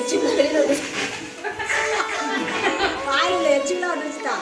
எச்சு வெளியில் வந்து வாயில் எச்சிலாம் வந்துச்சுட்டா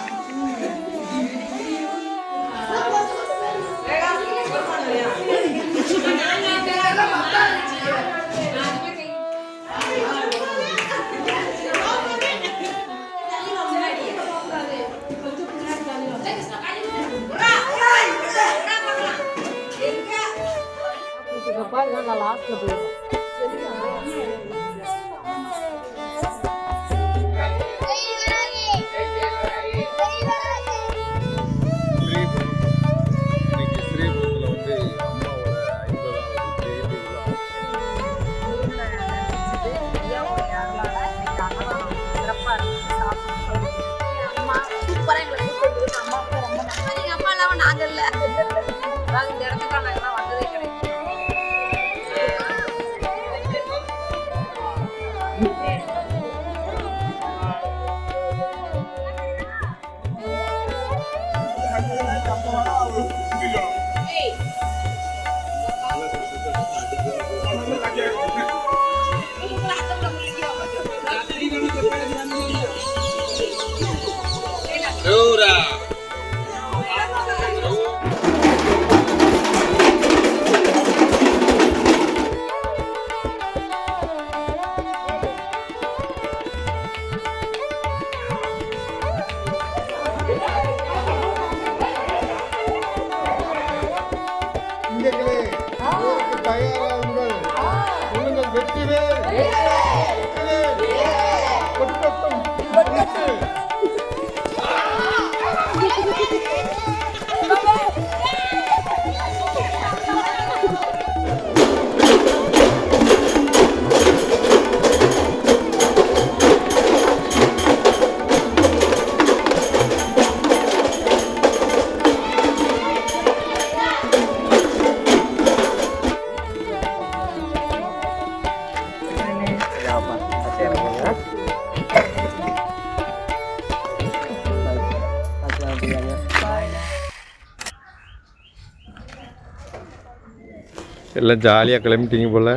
எல்லாம் ஜாலியாக கிளம்பிட்டீங்க போல்.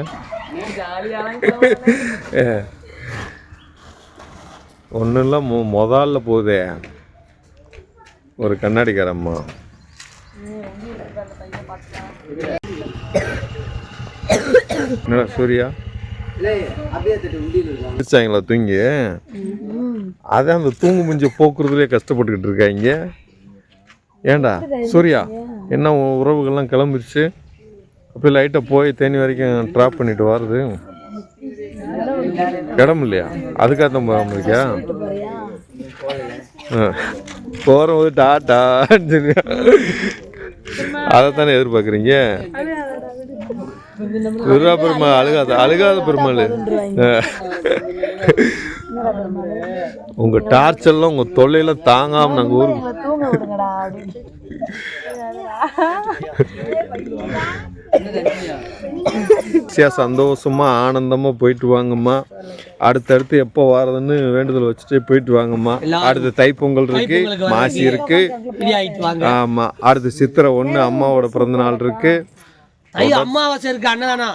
ஒன்றும் இல்லை மொ முதல்ல போகுதே ஒரு கண்ணாடிக்காரம்மா. என்னடா சூர்யா? பிடிச்சாங்களா தூங்கி? அதான் அந்த தூங்கு முஞ்ச போக்குறதுலே கஷ்டப்பட்டுக்கிட்டு இருக்காங்க ஏண்டா சூர்யா என்ன உறவுகள்லாம் கிளம்பிருச்சு? அப்படியே லைட்டாக போய் தேனி வரைக்கும் ட்ராப் பண்ணிட்டு வர்றது. இடம் இல்லையா? அதுக்காக தான் போகாம இருக்கியா போகிறபோது டாட்டா அதை தானே எதிர்பார்க்குறீங்க? துர்கா பெருமாள் அழுகாத அழுகாத பெருமாள். உங்க டார்ச்செல்லாம் உங்க தொல்லையெல்லாம் தாங்காம நாங்க ஊருக்கு தூங்க விடுங்கடா அப்படின்னு ஈஸியா சந்தோஷமா ஆனந்தமா போயிட்டு வாங்கம்மா. அடுத்தடுத்து எப்போ வாரதுன்னு வேண்டுதல் வச்சுட்டு போயிட்டு வாங்கம்மா. அடுத்து தைப்பொங்கல் இருக்கு மாசி இருக்கு. ஃப்ரீ ஆயிட்டு வாங்க. ஆமா அடுத்து சித்திரை ஒண்ணு அம்மாவோட பிறந்த நாள் இருக்கு. அம்மாவாசை இருக்கு அண்ணதானா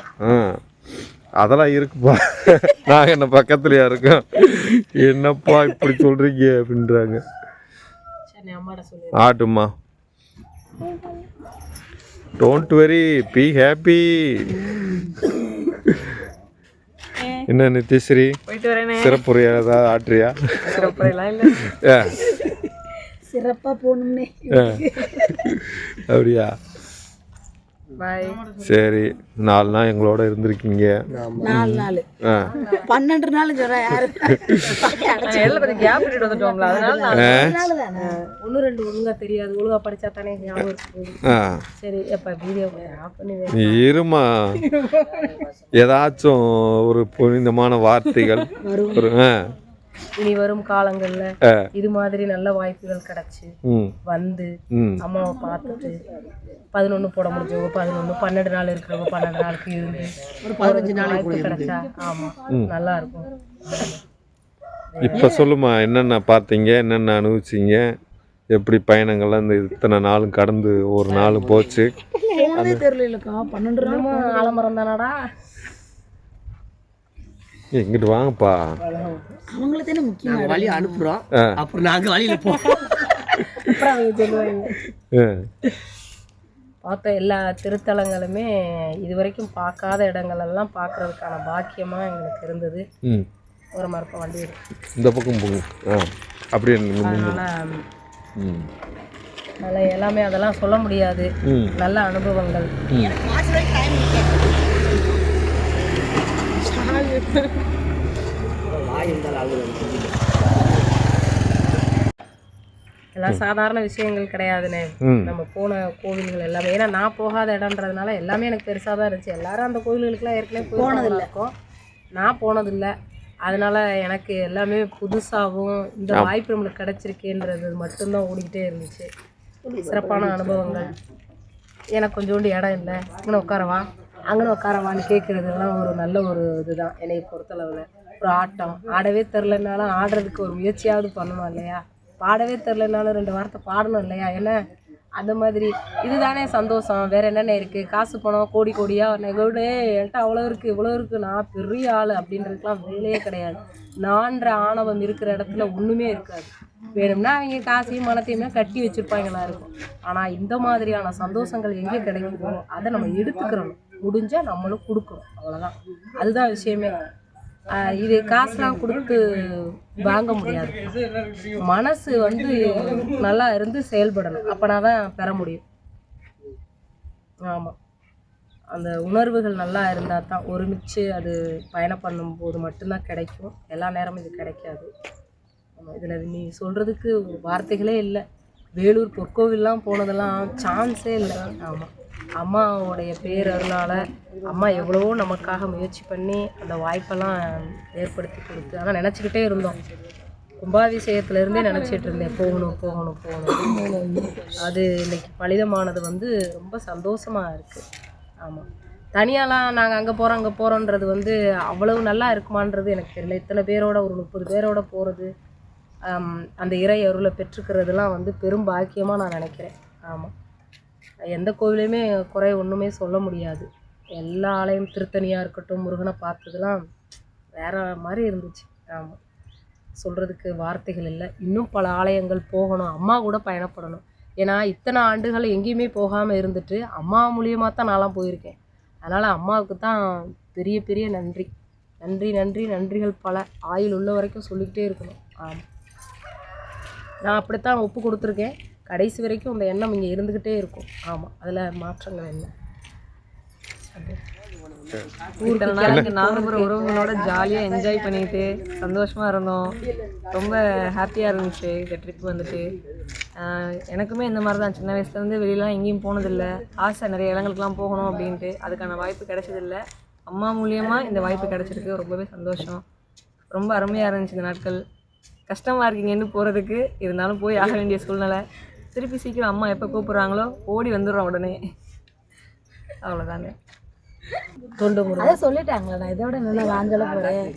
அதெல்லாம் இருக்குப்பா. நாங்கள் என்ன பக்கத்துலயா இருக்கோம்? என்னப்பா இப்படி சொல்றீங்க அப்படின்றாங்க. ஆட்டுமா டோன்ட் வெரி பி ஹாப்பி என்ன வரேனே. சிறப்புரையா ஏதாவது ஆட்டுறியா? சிறப்பெல்லாம் இல்லை. ஏ, சிறப்பா போகணும்னே. அப்படியா? பாய் சரி நாலு நாள் எங்களோட இருந்திருக்கீங்க. நாலு நாள். ஆ. பன்னெண்டு நாள் சொல்கிறேன் யாரு? கேப் வந்துட்டோம்ல அதனால நாலு நாள் தானே? ஒன்று ரெண்டு ஒழுங்கா தெரியாது. ஒழுங்கா படிச்சா தானே ஞாபகம் சரி எப்போ வீடியோ ஆஃப் பண்ணி இருமா. ஏதாச்சும் ஒரு புனிதமான வார்த்தைகள். ஒரு ஆ. இனி வரும் காலங்கள்ல. இது மாதிரி நல்ல வாய்ப்புகள் கிடைச்சு வந்து அம்மாவை பார்த்துட்டு பதினொன்று போட முடிஞ்சவங்க பதினொன்று பன்னெண்டு நாள் இருக்கிறவங்க பன்னெண்டு நாளுக்கு இருந்து ஒரு பதினஞ்சு நாளைக்கு கிடைச்சா ஆமாம் நல்லா இருக்கும். இப்போ சொல்லுமா என்னென்ன பார்த்தீங்க என்னென்ன அனுபவிச்சீங்க எப்படி பயணங்கள்லாம் இந்த இத்தனை நாளும் கடந்து ஒரு நாள் போச்சு? தெரியல இல்லக்கா பன்னெண்டு நாள் ஆலமரம் தானடா? இங்கிட்டு வாங்கப்பா. அவங்களுக்கு தானே முக்கியம் வழி அனுப்புறோம். அப்புறம் நாங்க வழியில போறோம். பார்த்த எல்லா திருத்தலங்களுமே இது வரைக்கும் பார்க்காத இடங்களெல்லாம் பார்க்கறதுக்கான பாக்கியமாக எங்களுக்கு இருந்தது. ம். ஒரு மரப்ப வண்டி இந்த பக்கம் போங்க. ஆ. அப்படியே. அதனால் எல்லாமே அதெல்லாம் சொல்ல முடியாது. நல்ல அனுபவங்கள். எல்லாம் சாதாரண விஷயங்கள் கிடையாதுண்ணே நம்ம போன கோவில்கள் எல்லாமே. ஏன்னா நான் போகாத இடம்ன்றதுனால எல்லாமே எனக்கு பெருசாக தான் இருந்துச்சு. எல்லாரும் அந்த கோவில்களுக்குலாம் ஏற்கனவே போனதில்ல. இருக்கும் நான் போனதில்லை. அதனால எனக்கு எல்லாமே புதுசாகவும் இந்த வாய்ப்பு நம்மளுக்கு கிடைச்சிருக்கேன்றது மட்டும்தான் ஓடிக்கிட்டே இருந்துச்சு. சிறப்பான அனுபவங்கள். எனக்கு கொஞ்சோண்டு இடம் இல்லை. இங்கே உட்காரவா? அங்கே உட்காரவான்னு கேட்குறதெல்லாம் ஒரு நல்ல ஒரு இதுதான் என்னை பொறுத்தளவில். ஒரு ஆட்டம். ஆடவே தெரிலனாலும் ஆடுறதுக்கு ஒரு முயற்சியாவது பண்ணணும் இல்லையா? பாடவே தெரிலனாலும் ரெண்டு வார்த்தை பாடணும் இல்லையா? என்ன? அந்த மாதிரி. இதுதானே சந்தோஷம். வேறு என்னென்ன இருக்குது காசு பணம் கோடி கோடியாக நெகோடே என்கிட்ட அவ்வளோ இருக்குது இவ்வளோ இருக்குது நான் பெரிய ஆள் அப்படின்றதுக்கெலாம் வேலையே கிடையாது. நான்ற ஆணவம் இருக்கிற இடத்துல ஒன்றுமே இருக்காது. வேணும்னா அவங்க காசையும் மனத்தையுமே கட்டி வச்சுருப்பாங்களா இருக்கும். ஆனால் இந்த மாதிரியான சந்தோஷங்கள் எங்கே கிடைக்குதோ அதை நம்ம எடுத்துக்கிறோம் முடிஞ்சால் நம்மளும் கொடுக்கணும். அவ்வளோதான் அதுதான் விஷயமே. இது காசுலாம் கொடுத்து வாங்க முடியாது. மனசு வந்து நல்லா இருந்து செயல்படணும். அப்போனா தான் பெற முடியும். ஆமாம் அந்த உணர்வுகள் நல்லா இருந்தால் தான் ஒருமிச்சு அது பயணம் பண்ணும்போது மட்டும்தான் கிடைக்கும். எல்லா நேரமும் இது கிடைக்காது. ஆமாம் இதில் நீ சொல்கிறதுக்கு வார்த்தைகளே இல்லை. வேலூர் பொற்கோவில்லாம் போனதெல்லாம் சான்ஸே இல்லை. ஆமாம் அம்மாவுடைய பேரருளால் அம்மா எவ்வளவோ நமக்காக முயற்சி பண்ணி அந்த வாய்ப்பெல்லாம் ஏற்படுத்தி கொடுத்து ஆனால் நினச்சிக்கிட்டே இருந்தோம். கும்பாபிஷேகத்துலேருந்தே நினச்சிட்டு இருந்தேன் போகணும் போகணும் போகணும். அது இன்னைக்கு பலிதமானது வந்து ரொம்ப சந்தோஷமாக இருக்குது ஆமாம் தனியாலாம் நாங்கள் அங்கே போகிறோம் அங்கே போகிறோன்றது வந்து அவ்வளவு நல்லா இருக்குமான்றது எனக்கு தெரியல. இத்தனை பேரோட ஒரு முப்பது பேரோட போகிறது அந்த இறை அருளை பெற்றுக்கிறதுலாம் வந்து பெரும் பாக்கியமாக நான் நினைக்கிறேன். ஆமாம் எந்த கோவிலையுமே குறை ஒன்றுமே சொல்ல முடியாது. எல்லா ஆலயம் திருத்தணியாக இருக்கட்டும் முருகனை பார்த்ததுலாம் வேற மாதிரி இருந்துச்சு. ஆமாம் சொல்கிறதுக்கு வார்த்தைகள் இல்லை. இன்னும் பல ஆலயங்கள் போகணும். அம்மா கூட பயணப்படணும். ஏன்னா இத்தனை ஆண்டுகள் எங்கேயுமே போகாமல் இருந்துட்டு அம்மா மூலியமாக தான் நான்லாம் போயிருக்கேன். அதனால் அம்மாவுக்கு தான் பெரிய பெரிய நன்றி. நன்றி நன்றி நன்றிகள் பல. ஆயுள் உள்ள வரைக்கும் சொல்லிக்கிட்டே இருக்கணும். ஆமாம் நான் அப்படித்தான் ஒப்பு கொடுத்துருக்கேன். கடைசி வரைக்கும் அந்த எண்ணம் இங்கே இருந்துக்கிட்டே இருக்கும். ஆமாம் அதில் மாற்றங்கள் இல்லை. நாகபுரம் உறவுகளோட ஜாலியாக என்ஜாய் பண்ணிக்கிட்டு சந்தோஷமாக இருந்தோம். ரொம்ப ஹாப்பியாக இருந்துச்சு இந்த ட்ரிப் வந்துட்டு. எனக்குமே இந்த மாதிரி தான் சின்ன வயசுலேருந்து வெளியெலாம் எங்கேயும் போனதில்லை. ஆசை நிறைய இடங்களுக்குலாம் போகணும் அப்படின்ட்டு. அதுக்கான வாய்ப்பு கிடைச்சதில்ல. அம்மா மூலியமாக இந்த வாய்ப்பு கிடைச்சிருக்கு. ரொம்பவே சந்தோஷம். ரொம்ப அருமையாக இருந்துச்சு இந்த நாட்கள். கஷ்டமாக இருக்கீங்கன்னு போகிறதுக்கு இருந்தாலும் போய் ஆக வேண்டிய சூழ்நிலை. திருப்பி சீக்கிரம் அம்மா எப்போ கூப்பிட்றாங்களோ ஓடி வந்துடுறோம் உடனே. அவ்வளோதாங்க தொண்டு முறை. அதை சொல்லிட்டாங்களே நான் இதோட நல்லா வாஞ்சல போறேன்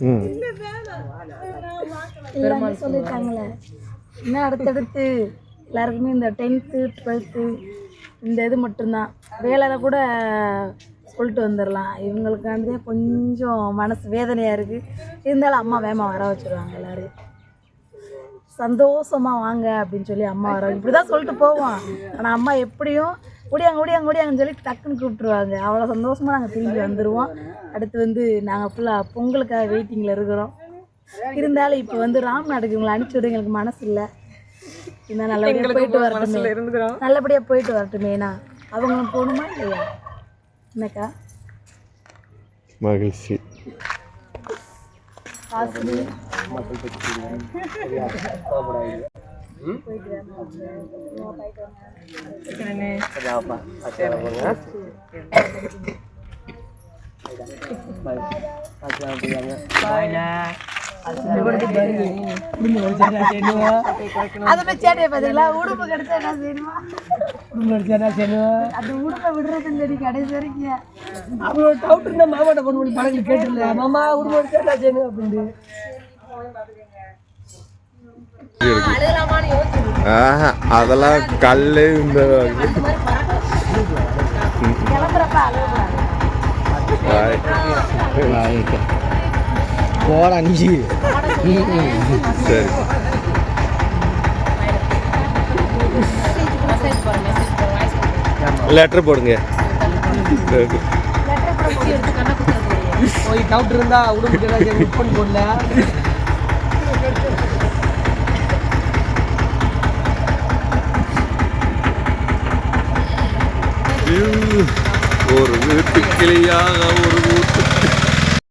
எல்லாமே சொல்லிட்டாங்களே. இன்னும் அடுத்தடுத்து? எல்லாருக்குமே இந்த டென்த்து டுவெல்த்து இந்த இது மட்டும்தான். வேலையில கூட சொல்லிட்டு வந்துடலாம். இவங்களுக்காண்டியே கொஞ்சம் மனசு வேதனையாக இருக்குது இருந்தாலும் அம்மா வேமா வர வச்சுருவாங்க எல்லாரையும். சந்தோஷமா வாங்க அப்படின்னு சொல்லி அம்மா வர இப்படி தான் சொல்லிட்டு போவோம். ஆனால் அம்மா எப்படியும் ஓடியாங்க ஓடியாங்க ஓடியாங்கன்னு சொல்லி டக்குன்னு கூப்பிட்ருவாங்க அவ்வளோ சந்தோஷமாக நாங்கள் திரும்பி வந்துடுவோம் அடுத்து வந்து நாங்கள் ஃபுல்லாக பொங்கலுக்காக வெயிட்டிங்கில் இருக்கிறோம். இருந்தாலும் இப்போ வந்து ராம்நாடுக்கு இவங்களை அனுப்பிச்சி விட எங்களுக்கு மனசு இல்லை. இருந்தால் நல்லபடியாக போயிட்டு வரட்டுமே. நல்லபடியாக போயிட்டு வரட்டுமேனா அவங்களும் போகணுமா இல்லையா? என்னக்கா? மகிழ்ச்சி. காசு அதை போய் சேட்டையை பார்த்தீங்களா உடுப்பு கிடைச்சா என்ன செய்யணுமா அந்த உடுப்பை விடுறது கடைசி வரைக்கும் அவ்வளோ டவுட் இருந்தா மாமாட்ட ஃபோன் பண்ணி படகு கேட்டுல மாமா உடம்பு என்ன செய்யணும் அப்படின்னு. அதெல்லாம் கல்லு இந்த. போடா நீ. சரி. லெட்டர் போடுங்க. போய் டவுட் இருந்தா புக் பண்ணி போடல. ஒரு வீட்டு கிளியாக ஒரு ஊர்